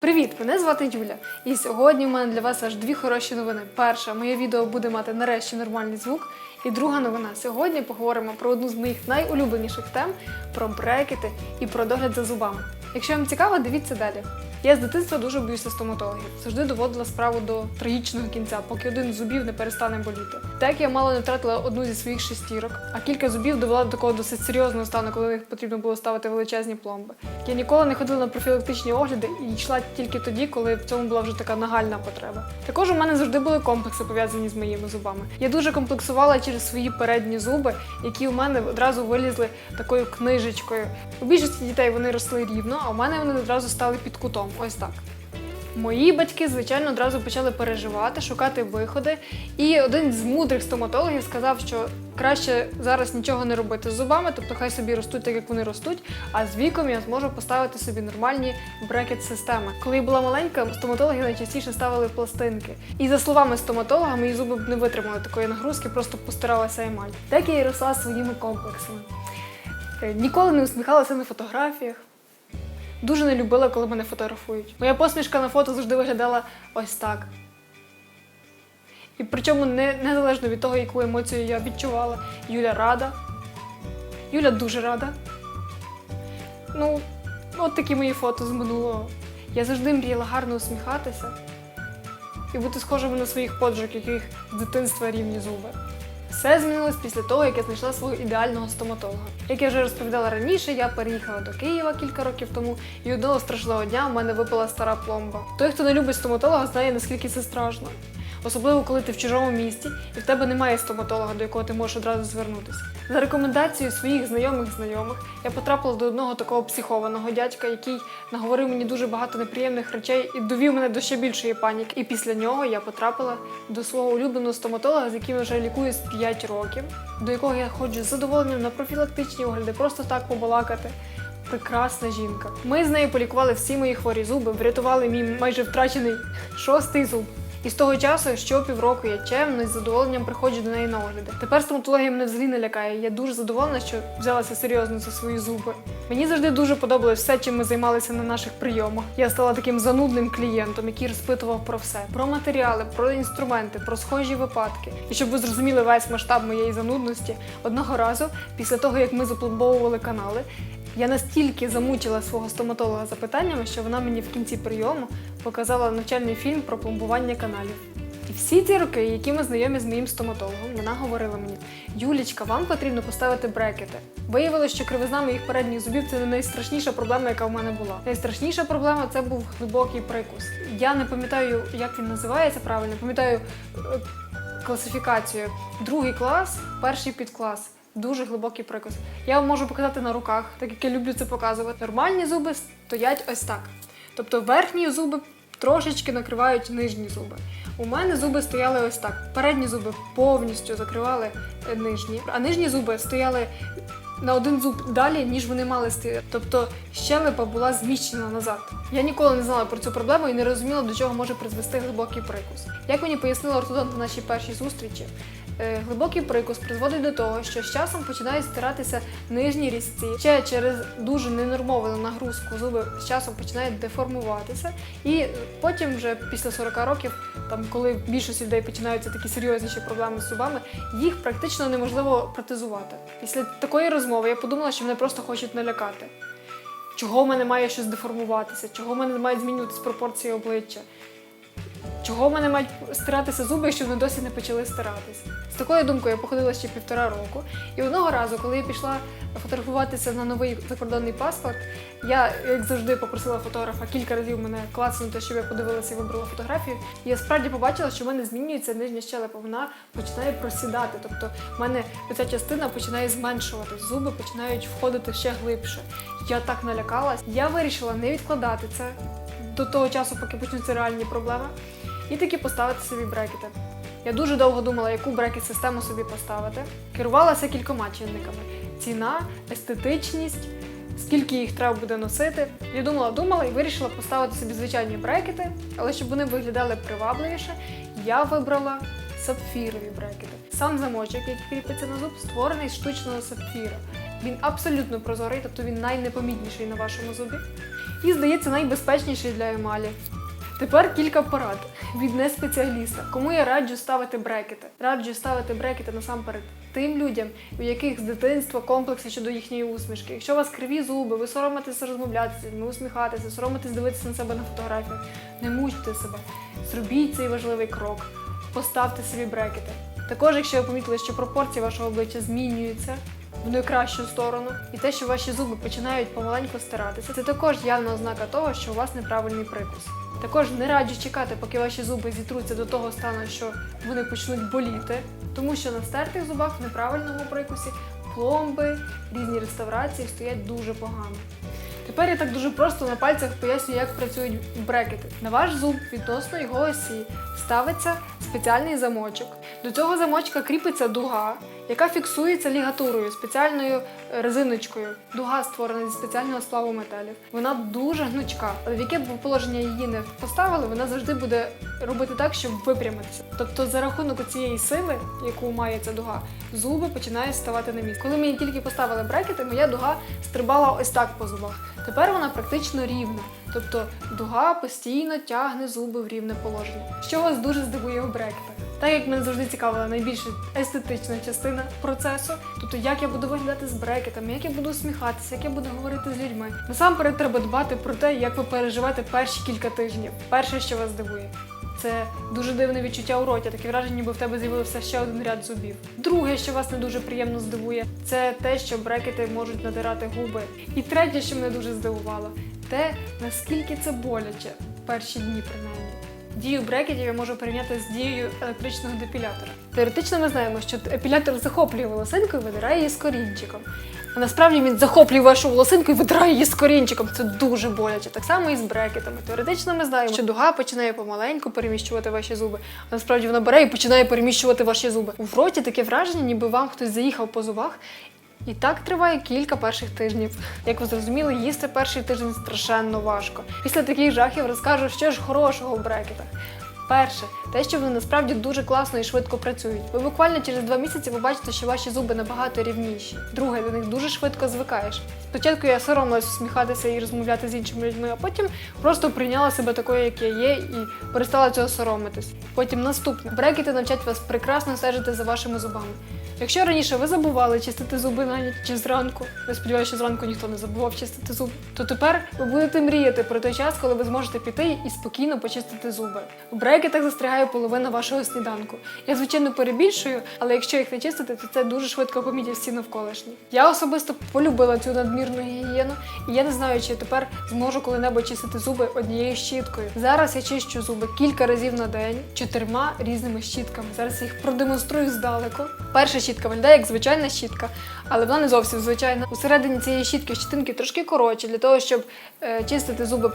Привіт! Мене звати Юля. І сьогодні в мене для вас аж дві хороші новини. Перша, моє відео буде мати нарешті нормальний звук. І друга новина. Сьогодні поговоримо про одну з моїх найулюбленіших тем про брекети і про догляд за зубами. Якщо вам цікаво, дивіться далі. Я з дитинства дуже боюся стоматологів. Завжди доводила справу до трагічного кінця, поки один з зубів не перестане боліти. Так я мало не втратила одну зі своїх шестірок, а кілька зубів довела до такого досить серйозного стану, коли їх потрібно було ставити величезні пломби. Я ніколи не ходила на профілактичні огляди і йшла тільки тоді, коли в цьому була вже така нагальна потреба. Також у мене завжди були комплекси пов'язані з моїми зубами. Я дуже комплексувала через свої передні зуби, які у мене одразу вилізли такою книжечкою. У більшості дітей вони росли рівно, а у мене вони одразу стали під кутом. Ось так. Мої батьки, звичайно, одразу почали переживати, шукати виходи. І один з мудрих стоматологів сказав, що краще зараз нічого не робити з зубами, тобто хай собі ростуть так, як вони ростуть, а з віком я зможу поставити собі нормальні брекет-системи. Коли я була маленька, стоматологи найчастіше ставили пластинки. І за словами стоматолога, мої зуби б не витримали такої нагрузки, просто постаралася емаль. Так я і росла своїми комплексами. Е, Ніколи не усміхалася на фотографіях. Дуже не любила, коли мене фотографують. Моя посмішка на фото завжди виглядала ось так. І причому не, незалежно від того, яку емоцію я відчувала. Юля рада. Юля дуже рада. Ну, от такі мої фото з минулого. Я завжди мріяла гарно усміхатися і бути схожими на своїх подружок, яких з дитинства рівні зуби. Все змінилось після того, як я знайшла свого ідеального стоматолога. Як я вже розповідала раніше, я переїхала до Києва кілька років тому, і одного страшного дня в мене випала стара пломба. Той, хто не любить стоматолога, знає наскільки це страшно. Особливо, коли ти в чужому місті і в тебе немає стоматолога, до якого ти можеш одразу звернутися. За рекомендацією своїх знайомих знайомих я потрапила до одного такого психованого дядька, який наговорив мені дуже багато неприємних речей і довів мене до ще більшої паніки. І після нього я потрапила до свого улюбленого стоматолога, з яким я вже лікуюсь 5 років, до якого я ходжу з задоволенням на профілактичні огляди, просто так побалакати. Прекрасна жінка. Ми з нею полікували всі мої хворі зуби, врятували мій майже втрачений шостий зуб. І з того часу, що півроку я чемно з задоволенням приходжу до неї на огляди. Тепер стоматологія мене взагалі не лякає. Я дуже задоволена, що взялася серйозно за свої зуби. Мені завжди дуже подобалось все, чим ми займалися на наших прийомах. Я стала таким занудним клієнтом, який розпитував про все: про матеріали, про інструменти, про схожі випадки. І щоб ви зрозуміли весь масштаб моєї занудності, одного разу, після того як ми запломбовували канали, я настільки замучила свого стоматолога запитаннями, що вона мені в кінці прийому показала навчальний фільм про пломбування каналів. І всі ці роки, які ми знайомі з моїм стоматологом, вона говорила мені: Юлічка, вам потрібно поставити брекети. Виявилося, що кривизна моїх передніх зубів це не найстрашніша проблема, яка в мене була. Найстрашніша проблема це був глибокий прикус. Я не пам'ятаю, як він називається правильно, пам'ятаю е, класифікацію. Другий клас, перший підклас. Дуже глибокий прикус. Я вам можу показати на руках, так як я люблю це показувати. Нормальні зуби стоять ось так. Тобто верхні зуби трошечки накривають нижні зуби. У мене зуби стояли ось так. Передні зуби повністю закривали е, нижні, а нижні зуби стояли на один зуб далі, ніж вони мали стояти. Тобто щелепа була зміщена назад. Я ніколи не знала про цю проблему і не розуміла, до чого може призвести глибокий прикус. Як мені пояснила ортодонт на нашій першій зустрічі, глибокий прикус призводить до того, що з часом починають стиратися нижні різці. Ще через дуже ненормовану нагрузку зуби з часом починають деформуватися, і потім, вже після 40 років, там коли в більшості людей починаються такі серйозніші проблеми з зубами, їх практично неможливо протезувати. Після такої розмови я подумала, що мене просто хочуть налякати. Чого в мене має щось деформуватися, чого в мене мають змінюватися пропорції обличчя. Чого в мене мають стиратися зуби, якщо вони досі не почали стиратися? З такою думкою я походила ще півтора року. І одного разу, коли я пішла фотографуватися на новий закордонний паспорт, я, як завжди, попросила фотографа кілька разів мене клацнути, щоб я подивилася і вибрала фотографію. І я справді побачила, що в мене змінюється нижня щелепа, вона починає просідати. Тобто в мене ця частина починає зменшуватись, зуби починають входити ще глибше. Я так налякалась. Я вирішила не відкладати це до того часу, поки почнуться реальні проблеми, і таки поставити собі брекети. Я дуже довго думала, яку брекет-систему собі поставити. Керувалася кількома чинниками: ціна, естетичність, скільки їх треба буде носити. Я думала, думала і вирішила поставити собі звичайні брекети, але щоб вони виглядали привабливіше, я вибрала сапфірові брекети. Сам замочок, який кріпиться на зуб, створений з штучного сапфіра. Він абсолютно прозорий, тобто він найнепомітніший на вашому зубі. І, здається, найбезпечніший для емалі. Тепер кілька порад від неспеціаліста. Кому я раджу ставити брекети? Раджу ставити брекети насамперед тим людям, у яких з дитинства комплекси щодо їхньої усмішки. Якщо у вас криві зуби, ви соромитеся розмовляти людьми, усміхатися, соромитесь дивитися на себе на фотографіях, не мучте себе. Зробіть цей важливий крок. Поставте собі брекети. Також, якщо ви помітили, що пропорції вашого обличчя змінюються в найкращу сторону, і те, що ваші зуби починають помаленьку стиратися, це також явна ознака того, що у вас неправильний прикус. Також не раджу чекати, поки ваші зуби зітруться до того стану, що вони почнуть боліти, тому що на стертих зубах в неправильному прикусі пломби, різні реставрації стоять дуже погано. Тепер я так дуже просто на пальцях пояснюю, як працюють брекети. На ваш зуб відносно його осі ставиться спеціальний замочок. До цього замочка кріпиться дуга, яка фіксується лігатурою, спеціальною е, резиночкою. Дуга створена зі спеціального сплаву металів. Вона дуже гнучка, але в яке б положення її не поставили, вона завжди буде робити так, щоб випрямитися. Тобто, за рахунок цієї сили, яку має ця дуга, зуби починають ставати на місце. Коли мені тільки поставили брекети, моя дуга стрибала ось так по зубах. Тепер вона практично рівна. Тобто дуга постійно тягне зуби в рівне положення, що вас дуже здивує в брекетах. Так як мене завжди цікавила найбільш естетична частина процесу, тобто як я буду виглядати з брекетами, як я буду усміхатися, як я буду говорити з людьми. Насамперед треба дбати про те, як ви переживете перші кілька тижнів. Перше, що вас здивує. Це дуже дивне відчуття у роті, таке враження, ніби в тебе з'явився ще один ряд зубів. Друге, що вас не дуже приємно здивує, це те, що брекети можуть надирати губи. І третє, що мене дуже здивувало, те, наскільки це боляче перші дні принаймні. Дію брекетів я можу порівняти з дією електричного депілятора. Теоретично ми знаємо, що епілятор захоплює волосинку і видирає її з корінчиком. А насправді він захоплює вашу волосинку і видирає її з корінчиком. Це дуже боляче. Так само і з брекетами. Теоретично ми знаємо, що дуга починає помаленьку переміщувати ваші зуби, а насправді вона бере і починає переміщувати ваші зуби. У роті таке враження, ніби вам хтось заїхав по зубах. І так триває кілька перших тижнів. Як ви зрозуміли, їсти перший тиждень страшенно важко. Після таких жахів розкажу, що ж хорошого в брекетах. Перше, те, що вони насправді дуже класно і швидко працюють. Ви буквально через два місяці побачите, що ваші зуби набагато рівніші. Друге, до них дуже швидко звикаєш. Спочатку я соромилась усміхатися і розмовляти з іншими людьми, а потім просто прийняла себе такою, як я є, і перестала цього соромитись. Потім наступне брекети навчать вас прекрасно стежити за вашими зубами. Якщо раніше ви забували чистити зуби на ніч чи зранку, я сподіваюся, що зранку ніхто не забував чистити зуби, то тепер ви будете мріяти про той час, коли ви зможете піти і спокійно почистити зуби. В брекетах застрягає половина вашого сніданку. Я звичайно перебільшую, але якщо їх не чистити, то це дуже швидко помітять всі навколишні. Я особисто полюбила цю надмірну гігієну, і я не знаю, чи тепер зможу коли-небудь чистити зуби однією щіткою. Зараз я чищу зуби кілька разів на день чотирма різними щітками. Зараз їх продемонструю здалеку. Перша щітка виглядає як звичайна щітка, але вона не зовсім звичайна. Усередині цієї щітки щітинки трошки коротші для того, щоб е, чистити зуби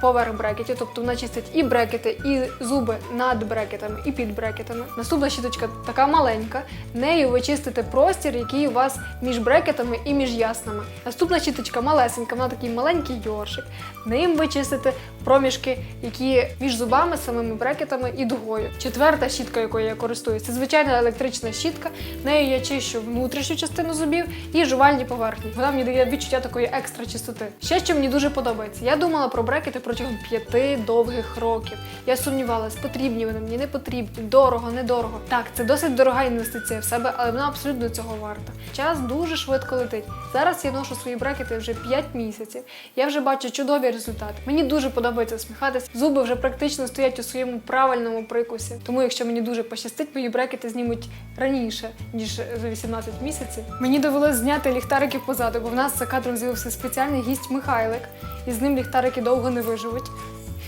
поверх брекетів, тобто вона чистить і брекети, і зуби над брекетами, і під брекетами. Наступна щіточка така маленька. Нею ви чистите простір, який у вас між брекетами і між яснами. Наступна щіточка малесенька, вона такий маленький йоршик. Ним ви чистите проміжки, які між зубами, самими брекетами і дугою. Четверта щітка, якою я користуюся, це звичайна електрична щітка. Нею я чищу внутрішню частину зубів і жувальні поверхні. Вона мені дає відчуття такої екстра чистоти. Ще що мені дуже подобається. Я думала про брекети протягом п'яти довгих років. Я сумнівалась, потрібні вони мені, не потрібні, дорого, недорого. Так, це досить дорога інвестиція в себе, але вона абсолютно цього варта. Час дуже швидко летить. Зараз я ношу свої брекети вже 5 місяців. Я вже бачу чудові результати. Мені дуже подобається сміхатись. Зуби вже практично стоять у своєму правильному прикусі. Тому, якщо мені дуже пощастить, мої брекети знімуть раніше ніж за 18 місяців. Mені довелось зняти ліхтарики позаду, бо в нас за кадром з'явився спеціальний гість Михайлик, і з ним ліхтарики довго не виживуть.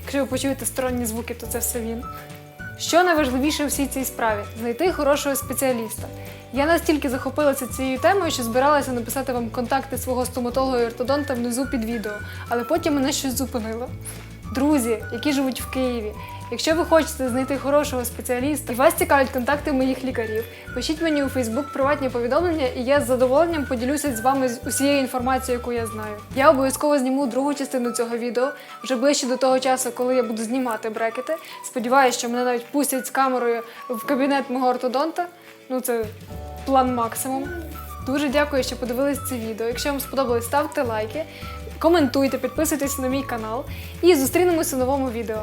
Якщо ви почуєте сторонні звуки, то це все він. Що найважливіше у всій цій справі знайти хорошого спеціаліста. Я настільки захопилася цією темою, що збиралася написати вам контакти свого стоматолога і ортодонта внизу під відео, але потім мене щось зупинило. Друзі, які живуть в Києві, якщо ви хочете знайти хорошого спеціаліста і вас цікавлять контакти моїх лікарів, пишіть мені у Фейсбук приватні повідомлення, і я з задоволенням поділюся з вами з усією інформацією, яку я знаю. Я обов'язково зніму другу частину цього відео вже ближче до того часу, коли я буду знімати брекети. Сподіваюся, що мене навіть пустять з камерою в кабінет мого ортодонта. Ну це план максимум. Дуже дякую, що подивились це відео. Якщо вам сподобалось, ставте лайки, коментуйте, підписуйтесь на мій канал і зустрінемося в новому відео.